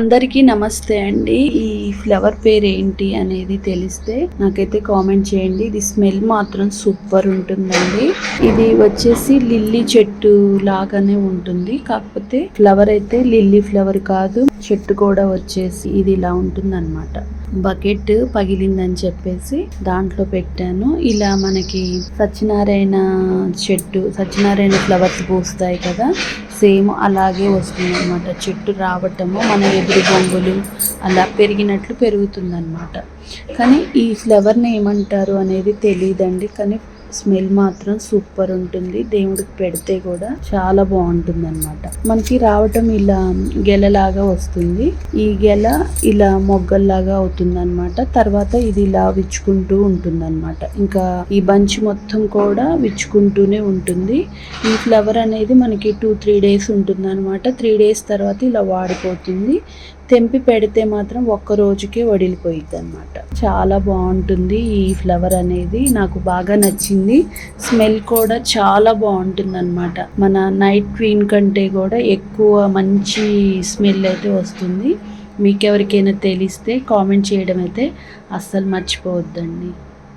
అందరికీ నమస్తే అండి. ఈ ఫ్లవర్ పేరు ఏంటి అనేది తెలిస్తే నాకైతే కామెంట్ చేయండి. ఇది స్మెల్ మాత్రం సూపర్ ఉంటుందండి. ఇది వచ్చేసి లిల్లీ చెట్టు లాగానే ఉంటుంది. కాకపోతే ఫ్లవర్ అయితే లిల్లీ ఫ్లవర్ కాదు. చెట్టు కూడా వచ్చేసి ఇది ఇలా ఉంటుంది అనమాట బకెట్ పగిలిందని చెప్పేసి దాంట్లో పెట్టాను. ఇలా మనకి సత్యనారాయణ చెట్టు సత్యనారాయణ ఫ్లవర్స్ పూస్తాయి కదా సేమ్ అలాగే వస్తుంది అనమాట చెట్టు రావటము మనం ఎదురు బొంగులు అలా పెరిగినట్లు పెరుగుతుందన్నమాట. కానీ ఈ ఫ్లవర్ని ఏమంటారు అనేది తెలియదండి కానీ స్మెల్ మాత్రం సూపర్ ఉంటుంది. దేవుడికి పెడితే కూడా చాలా బాగుంటుంది అనమాట మనకి రావటం ఇలా గెలలాగా వస్తుంది. ఈ గెల ఇలా మొగ్గల్లాగా అవుతుంది అనమాట తర్వాత ఇది ఇలా విచ్చుకుంటూ ఉంటుంది అనమాట ఇంకా ఈ బంచ్ మొత్తం కూడా విచ్చుకుంటూనే ఉంటుంది. ఈ ఫ్లవర్ అనేది మనకి టూ త్రీ డేస్ ఉంటుంది అనమాట త్రీ డేస్ తర్వాత ఇలా వాడిపోతుంది. తెంపి పెడితే మాత్రం ఒక్క రోజుకే వడిలిపోయిద్ది అనమాట చాలా బాగుంటుంది ఈ ఫ్లవర్ అనేది. నాకు బాగా నచ్చింది. స్మెల్ కూడా చాలా బాగుంటుంది అనమాట మన నైట్ క్వీన్ కంటే కూడా ఎక్కువ మంచి స్మెల్ అయితే వస్తుంది. మీకు ఎవరికైనా తెలిస్తే కామెంట్ చేయడం అయితే అస్సలు మర్చిపోవద్దండి.